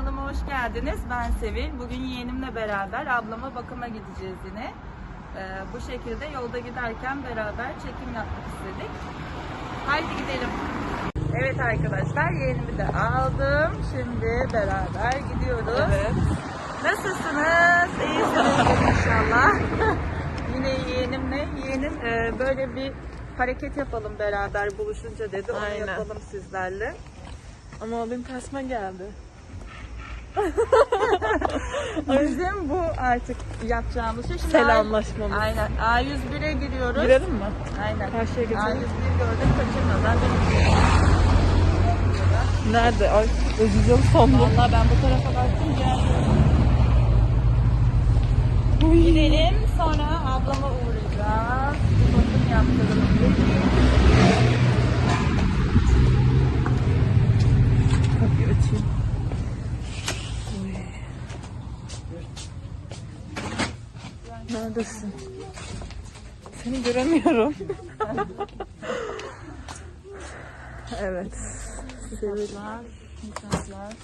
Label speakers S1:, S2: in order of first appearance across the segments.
S1: kanalıma hoş geldiniz. Ben Sevil. Bugün yeğenimle beraber ablama bakıma gideceğiz yine. Ee, bu şekilde yolda giderken beraber çekim yapmak istedik. Haydi gidelim. Evet arkadaşlar yeğenimi de aldım. Şimdi beraber gidiyoruz.
S2: Evet.
S1: Nasılsınız? İyisiniz inşallah. Yine yeğenimle. Yeğenim e, böyle bir hareket yapalım beraber buluşunca dedi. Onu
S2: Aynen.
S1: yapalım sizlerle.
S2: Ama o benim tersime geldi.
S1: Bizim bu artık yapacağımız şey. Şimdi
S2: Selamlaşmamız.
S1: A- Aynen. A101'e giriyoruz.
S2: Girelim mi?
S1: Aynen.
S2: Karşıya geçelim.
S1: A101 gördüm kaçırma. Ben de
S2: Nerede? Ay özleyeceğim sandım.
S1: Valla ben bu tarafa baktım geldim. Gidelim sonra ablama uğrayacağız. Bir bakım yaptıralım.
S2: Neredesin? Seni göremiyorum. evet.
S1: Kitaplar, kitaplar.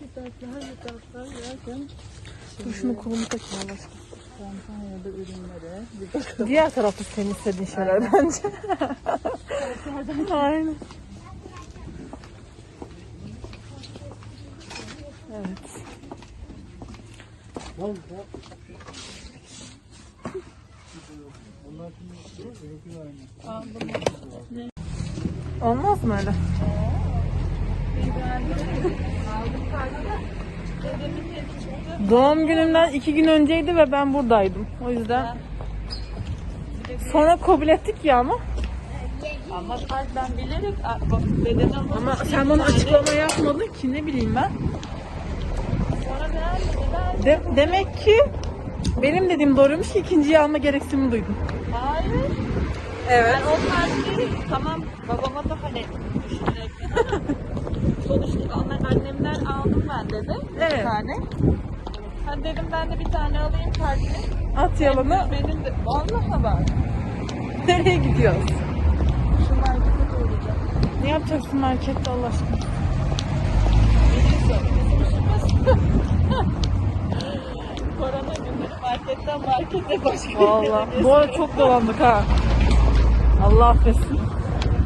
S2: Kitaplar, kitaplar. Dur şunu kolumu takayım Allah aşkına.
S1: Kampanyada ürünlere bir bakalım.
S2: Diğer tarafta senin istediğin şeyler bence. Aynen. Evet. Olmaz mı öyle? Doğum günümden iki gün önceydi ve ben buradaydım. O yüzden sonra kabul ettik ya ama.
S1: Ama ben bilerek bak bedene
S2: Ama sen bana açıklama yapmadın ki ne bileyim ben. De- demek ki benim dediğim doğruymuş ki ikinciyi alma gereksinimi duydum.
S1: Hayır.
S2: Evet.
S1: Ben o partiyi tamam babama da hani düşünerek sonuçta onlar annemden aldım ben dedi.
S2: Evet.
S1: Bir tane. Ha dedim ben de bir tane alayım partiyi.
S2: At yalanı
S1: Benim de vallahi bak.
S2: nereye gidiyoruz?
S1: Şu markete koyacağım.
S2: Ne yapacaksın markette Allah aşkına?
S1: Biliyorsun bizim. Korona günleri marketten markete başka
S2: Valla. Bu arada çok dolandık ha. Allah affetsin.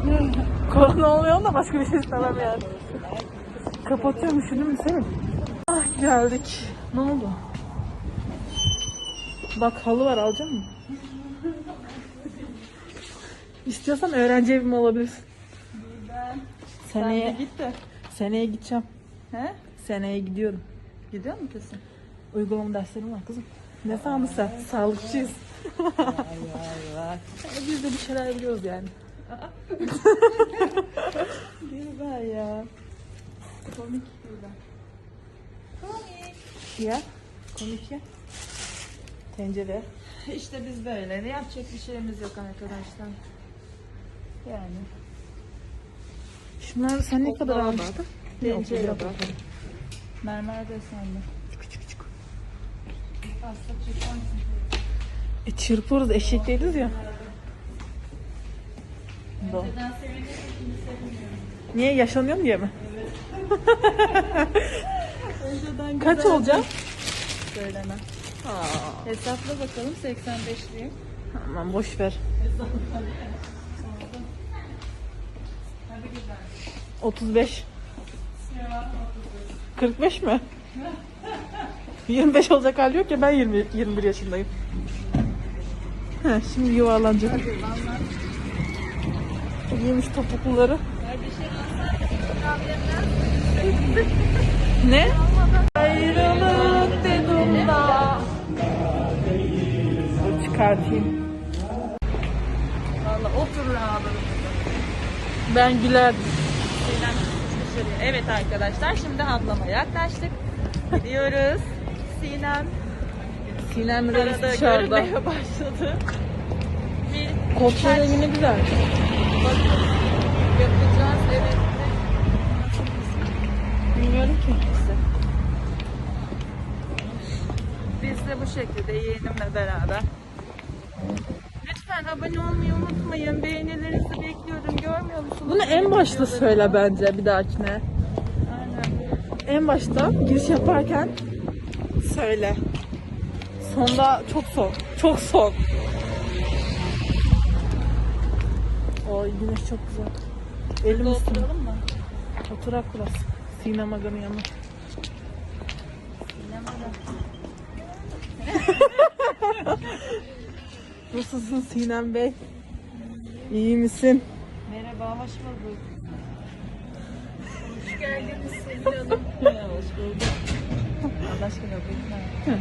S2: Korona olmuyor da başka bir şey istemem yani. Kapatıyorum üşüdün mü senin? Ah geldik. Ne oldu? Bak halı var alacak mısın? İstiyorsan öğrenci evimi alabilirsin.
S1: Sen de
S2: Seneye,
S1: git de.
S2: seneye gideceğim.
S1: He?
S2: Seneye gidiyorum.
S1: Gidiyor mu kesin?
S2: Uygulama derslerim var kızım. Ne sen? Sağlıkçıyız. Biz de bir şeyler biliyoruz yani.
S1: Güzel ya. Komik güzel. Komik.
S2: Ya. Komik ya. Tencere.
S1: İşte biz böyle. Ne yapacak bir şeyimiz yok arkadaşlar. Yani.
S2: Şunlar sen ne kadar almıştın?
S1: Tencere
S2: Yok,
S1: bak.
S2: yok.
S1: Mermer desenli.
S2: Küçük.
S1: Aslında çıkarsın.
S2: E çırpıyoruz eşek değiliz ya.
S1: Sevinmiyorum.
S2: Niye yaşanıyor diye mi?
S1: Önceden
S2: Kaç
S1: güzeldi.
S2: olacak?
S1: Söyleme. Hesapla bakalım 85'liyim.
S2: Aman boş ver. 35. 45 mi? 25 olacak hali yok ya ben 20, 21 yaşındayım. Heh, şimdi yuvarlanacak. Giymiş topukluları. ne? Ayrılık dedim da. Çıkartayım.
S1: Valla otur rahatım.
S2: Ben gülerdim.
S1: Dışarıya. Evet arkadaşlar şimdi ablama yaklaştık. Gidiyoruz. Sinem
S2: Sinem Reis
S1: arada
S2: dışarıda.
S1: görünmeye başladı. Bir
S2: Koltuğun rengi ne güzel.
S1: bakım yapacağız. Evet.
S2: Bilmiyorum ki.
S1: Biz de bu şekilde yeğenimle beraber. Lütfen abone olmayı unutmayın. Beğenilerinizi bekliyorum. Görmüyor musunuz?
S2: Bunu en başta söyle bence bir dahakine.
S1: Aynen.
S2: en başta giriş yaparken söyle. Sonda çok soğuk. Çok soğuk. O güneş çok güzel. Elim üstüne.
S1: oturalım mı?
S2: Oturak burası. Sinem Aga'nın yanı. Nasılsın Sinem Bey? İyi misin?
S1: Merhaba, hoş bulduk. Hoş geldiniz Selin Hanım. hoş bulduk. Allah aşkına bekle.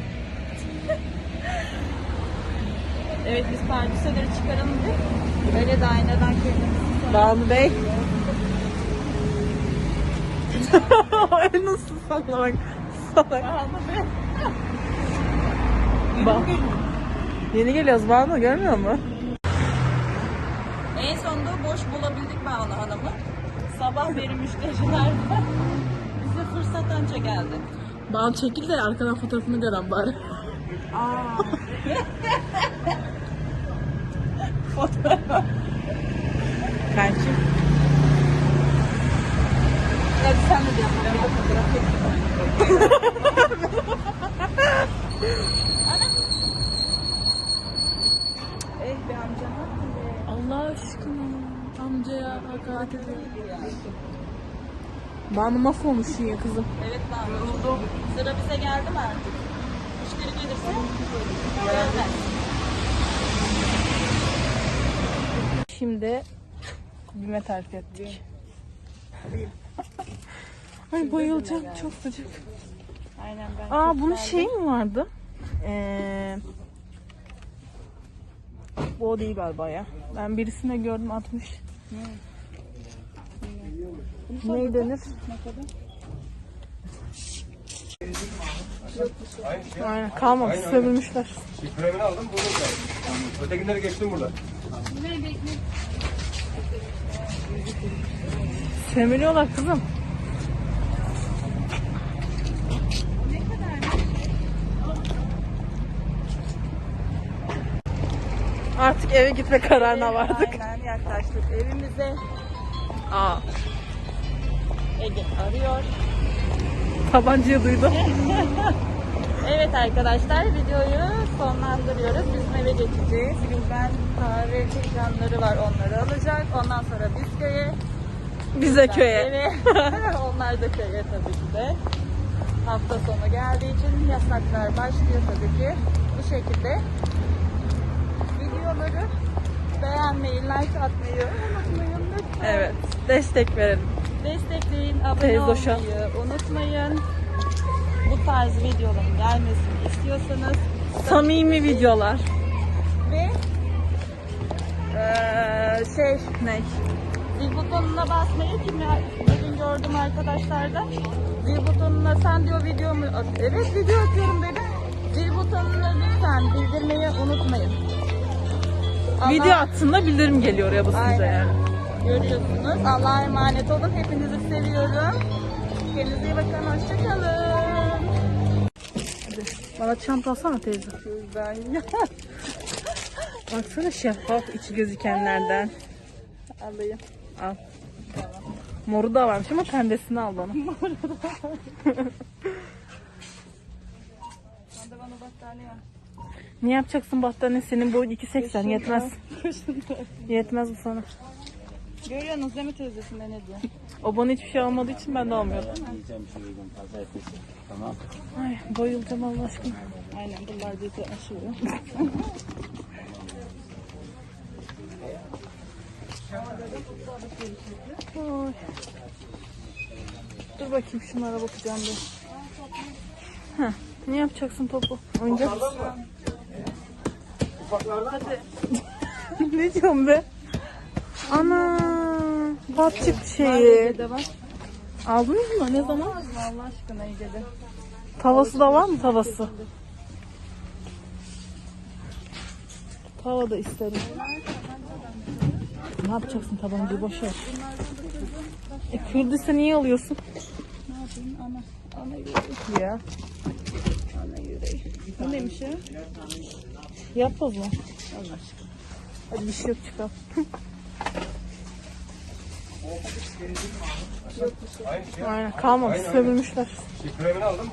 S1: evet biz pardüseleri çıkaralım bir. Öyle de aynadan kendimizi
S2: Banu Bey. Nasıl sallamak? Salak.
S1: Banu Bey.
S2: Ba- Yeni geliyoruz Banu görmüyor musun?
S1: En sonunda boş bulabildik Banu Hanım'ı. Sabah beri müşteriler bize fırsat önce geldi.
S2: Banu çekil de arkadan fotoğrafını gören bari.
S1: Aa. Fotoğraf.
S2: Kanki.
S1: Hadi sen de yap. Ben de fotoğraf çekeyim. Ana. Eh be amca ne yaptın be?
S2: Allah aşkına amcaya hakaret ediyor. Banu mahvolmuşsun ya kızım.
S1: Evet Banu. Sıra bize geldi mi artık? Müşteri gelirse gelmez.
S2: Şimdi bime terk ettik. Ay bayılacağım çok sıcak.
S1: Aynen ben.
S2: Aa bunun şey mi vardı? Ee, bu o değil galiba ya. Ben birisine gördüm atmış. Ne denir? Aynen kalmamış sömürmüşler.
S3: Kremini aldım bunu da. Ötekileri geçtim burada.
S2: Sömürüyorlar kızım. Artık eve gitme kararına vardık.
S1: Aynen yaklaştık evimize.
S2: Aa,
S1: Ege arıyor.
S2: tabancayı duydum.
S1: Evet arkadaşlar videoyu sonlandırıyoruz. Bizim eve geçeceğiz. Gülben kahve fincanları var onları alacak. Ondan sonra biz köye.
S2: Bize köye.
S1: Eve. Onlar da köye tabii ki de. Hafta sonu geldiği için yasaklar başlıyor tabii ki. Bu şekilde videoları beğenmeyi, like atmayı unutmayın lütfen.
S2: Evet. Destek verelim.
S1: Destekleyin, abone
S2: Teyzoşa.
S1: olmayı unutmayın. Bu tarz videoların gelmesini istiyorsanız
S2: Samimi videolar.
S1: ve eee şey
S2: Ne?
S1: zil butonuna basmayı kim ya- bugün gördüm arkadaşlarda. Zil butonuna sen diyor videomu at. Evet video atıyorum dedim. Zil butonuna lütfen bildirmeyi unutmayın. Allah-
S2: Video attığında bildirim geliyor ya basınca
S1: Aynen.
S2: yani.
S1: Görüyorsunuz. Allah'a emanet olun. Hepinizi seviyorum. Kendinize iyi bakın. Hoşçakalın.
S2: Bana çanta alsana teyze.
S1: Güzel.
S2: Baksana şeffaf içi gözükenlerden.
S1: Alayım.
S2: Al. Moru da varmış ama pembesini al bana.
S1: Hadi bana battaniye.
S2: Ne yapacaksın battaniye? Senin boyun 2.80 yetmez. Yetmez bu sana.
S1: Görüyorsunuz değil mi teyzesinde ne diyor?
S2: O bana hiçbir şey almadığı için ben de almıyorum. Ay bayılacağım Allah aşkına.
S1: Aynen bunlar bizi aşıyor.
S2: Ay. Dur bakayım şunlara bakacağım bir. Heh, ne yapacaksın topu? Oyuncak mısın? ne diyorsun be? Ana, batçık şeyi.
S1: var.
S2: Aldınız mı? Ne zaman?
S1: Allah aşkına Ege'de.
S2: Tavası da var mı tavası? Tava da isterim. Ne yapacaksın tabancayı boş ver. E kırdıysa niye alıyorsun?
S1: Ne yapayım? Ana. Ana yüreği.
S2: Ya.
S1: Ana yüreği. Bu neymiş ya?
S2: Yapmaz mı?
S1: Allah aşkına.
S2: Hadi bir şey yok çıkalım.
S3: Aynı şey.
S2: Aynen kalmamış sömürmüşler.
S3: Şey, kremini aldım.